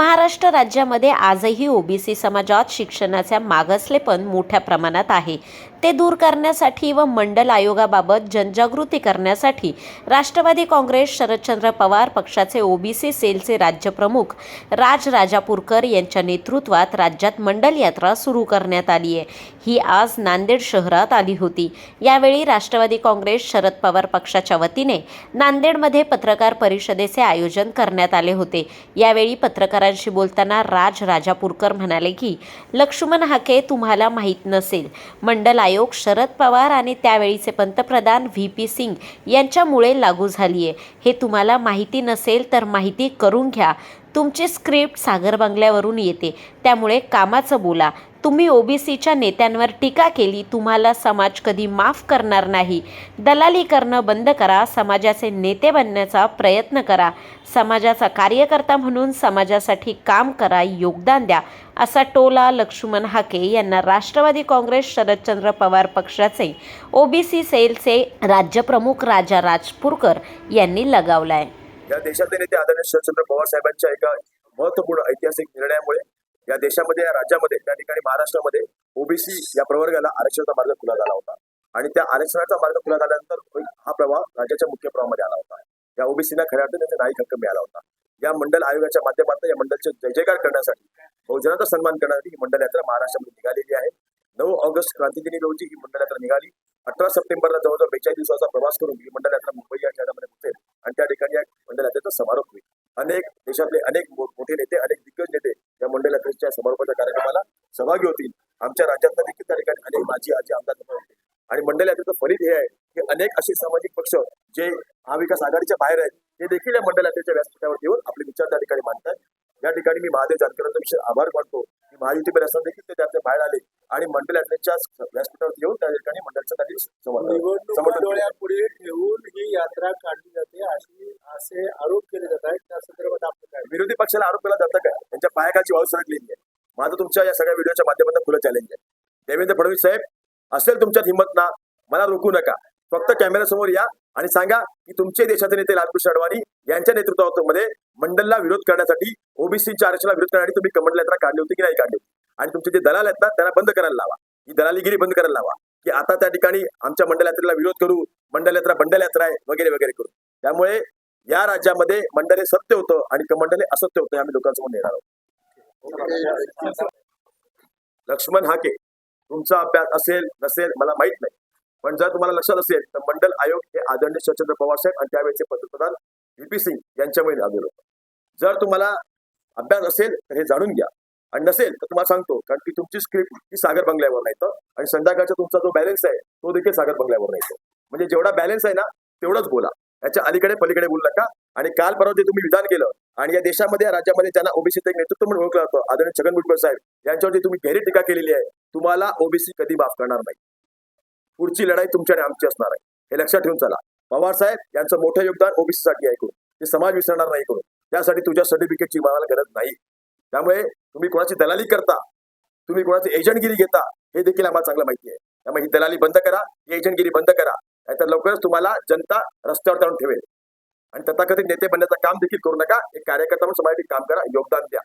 महाराष्ट्र राज्यामध्ये आजही ओबीसी समाजात शिक्षणाचे मागासलेपण मोठ्या प्रमाणात आहे. ते दूर करण्यासाठी व मंडल आयोगाबाबत जनजागृती करण्यासाठी राष्ट्रवादी काँग्रेस शरदचंद्र पवार पक्षाचे ओबीसी सेलचे राज्यप्रमुख राज राजापूरकर यांच्या नेतृत्वात राज्यात मंडल यात्रा सुरू करण्यात आली आहे. ही आज नांदेड शहरात आली होती. यावेळी राष्ट्रवादी काँग्रेस शरद पवार पक्षाच्या वतीने नांदेडमध्ये पत्रकार परिषदेचे आयोजन करण्यात आले होते. यावेळी पत्रकारांशी बोलताना राज राजापूरकर म्हणाले की लक्ष्मण हाके तुम्हाला माहीत नसेल. मंडल आयोग शरद पवार आणि त्यावेळीचे पंतप्रधान व्ही. पी. सिंग यांच्यामुळे लागू झाली आहे हे तुम्हाला माहिती नसेल तर माहिती करून घ्या. तुमची स्क्रिप्ट सागर बंगल्यावरून येते. त्यामुळे कामाचं बोला. तुम्ही ओबीसीच्या नेत्यांवर टीका केली तुम्हाला समाज कधी माफ करणार नाही. दलाली करणं बंद करा समाजाचे नेते बनण्याचा प्रयत्न करा. समाजाचा कार्यकर्ता म्हणून समाजासाठी काम करा योगदान द्या असा टोला लक्ष्मण हाके यांना राष्ट्रवादी काँग्रेस शरदचंद्र पवार पक्षाचे ओबीसी सेलचे राज्यप्रमुख राजा राजपूरकर यांनी लगावलाय. या देशातले नेते आदरणीय शरदचंद्र पवार साहेबांच्या एका महत्त्वपूर्ण ऐतिहासिक निर्णयामुळे या देशामध्ये या राज्यामध्ये त्या ठिकाणी महाराष्ट्रामध्ये ओबीसी या प्रवर्गाला आरक्षणाचा मार्ग खुला झाला होता. आणि त्या आरक्षणाचा मार्ग खुला झाल्यानंतर हा प्रवाह राज्याच्या मुख्य प्रवाहामध्ये आला होता. या ओबीसीला खऱ्या अर्थाने त्याचा नाईक हक्क मिळाला होता. या मंडल आयोगाच्या माध्यमातून या मंडलचे जय जयकार करण्यासाठी बहुजनाचा सन्मान करण्यासाठी ही मंडल यात्रा महाराष्ट्रामध्ये निघालेली आहे. नऊ ऑगस्ट क्रांतिदिनी रोजी ही मंडल यात्रा निघाली. अठरा सप्टेंबरला जवळजवळ बेचाळीस दिवसाचा प्रवास करून ही मंडल यात्रा मुंबई या शहरामध्ये पोहोचेल. आणि त्या ठिकाणी या मंडल यात्रेचा समारोप होईल. अनेक देशातले अनेक मोठे नेते अनेक दिग्गज नेते मंडल यात्रेच्या समारोपाच्या कार्यक्रमाला सहभागी होतील. आमच्या राज्यातल्या देखील त्या ठिकाणी अनेक माजी आजी आमदार होते. आणि मंडल यात्रेचं फलित हे आहे की अनेक असे सामाजिक पक्ष जे महाविकास आघाडीच्या बाहेर आहेत ते देखील या मंडल यात्रेच्या व्यासपीठावर येऊन आपले विचार त्या ठिकाणी मांडतात. या ठिकाणी मी महादेव जानकरांचा विषय आभार मानतो. की महायुतीमध्ये असताना देखील ते त्यातल्या बाहेर आले आणि मंडल यात्रेच्या व्यासपीठावर येऊन त्या ठिकाणी मंडळाचं काही समर्थन. डोळ्यापुढे ठेवून ही यात्रा काढली जाते अशी असे आरोप केले जात आहेत. त्या संदर्भात आपलं काय? विरोधी पक्षाला आरोप केला जातं का त्यांच्या पायाखालची वाळू सरकलेली आहे माझं तुमच्या या सगळ्या व्हिडिओच्या माध्यमातून खुलं चॅलेंज आहे. देवेंद्र फडणवीस साहेब असेल तुमच्यात हिंमत ना मला रोखू नका. फक्त कॅमेऱ्यासमोर या आणि सांगा की तुमचे देशाचे नेते लालकृष्ण अडवाणी यांच्या नेतृत्वामध्ये मंडलला विरोध करण्यासाठी ओबीसीच्या आरक्षणाला विरोध करण्यासाठी तुम्ही कमंडल यात्रा काढली होती की नाही काढली आणि तुमचे जे दलाल आहेत ना त्यांना बंद करायला लावा. ही दलालीगिरी बंद करायला लावा. की आता त्या ठिकाणी आमच्या मंडल यात्रेला विरोध करू मंडल यात्रा बंडल यात्रा आहे वगैरे वगैरे करू. त्यामुळे या राज्यामध्ये मंडले सत्य होतं आणि कमंडले असत्य होतं आम्ही लोकांसमोर नेणार आहोत. लक्ष्मण हाके तुमचा अभ्यास असेल नसेल मला माहीत नाही. पण जर तुम्हाला लक्षात असेल तर मंडल आयोग हे आदरणीय शरदचंद्र पवार साहेब आणि त्यावेळेचे पंतप्रधान व्ही पी सिंग यांच्यामुळे लागलेलं होतं. जर तुम्हाला अभ्यास असेल तर हे जाणून घ्या. आणि नसेल तर तुम्हाला सांगतो कारण की तुमची स्क्रिप्ट ही सागर बंगल्यावर नाही तर आणि संध्याकाळचा तुमचा जो बॅलन्स आहे तो देखील सागर बंगल्यावर नाही म्हणजे जेवढा बॅलन्स आहे ना तेवढंच बोला. याच्या अलीकडे पलीकडे बोलू नका. आणि काल परवा जे तुम्ही विधान केलं आणि या देशामध्ये या राज्यामध्ये त्यांना ओबीसीचं एक नेतृत्व म्हणून ओळखलं जातं. आदरणीय छगन भुजबळ साहेब यांच्यावरती तुम्ही गैरी टीका केलेली आहे तुम्हाला ओबीसी कधी माफ करणार नाही. पुढची लढाई तुमच्या आणि आमची असणार आहे. हे लक्षात ठेवून चला. पवार साहेब यांचं मोठं योगदान ओबीसी साठी आहे करून ते समाज विसरणार नाही करून त्यासाठी तुझ्या सर्टिफिकेटची मला गरज नाही. त्यामुळे तुम्ही कोणाची दलाली करता तुम्ही कोणाची एजंटगिरी घेता हे देखील आम्हाला चांगलं माहिती आहे. त्यामुळे ही दलाली बंद करा ही एजंटगिरी बंद करा. नाहीतर लवकरच तुम्हाला जनता रस्त्यावर जाऊन ठेवेल. आणि तथाकथित नेते बनण्याचं काम देखील करू नका. एक कार्यकर्ता म्हणून समाजासाठी काम करा योगदान द्या.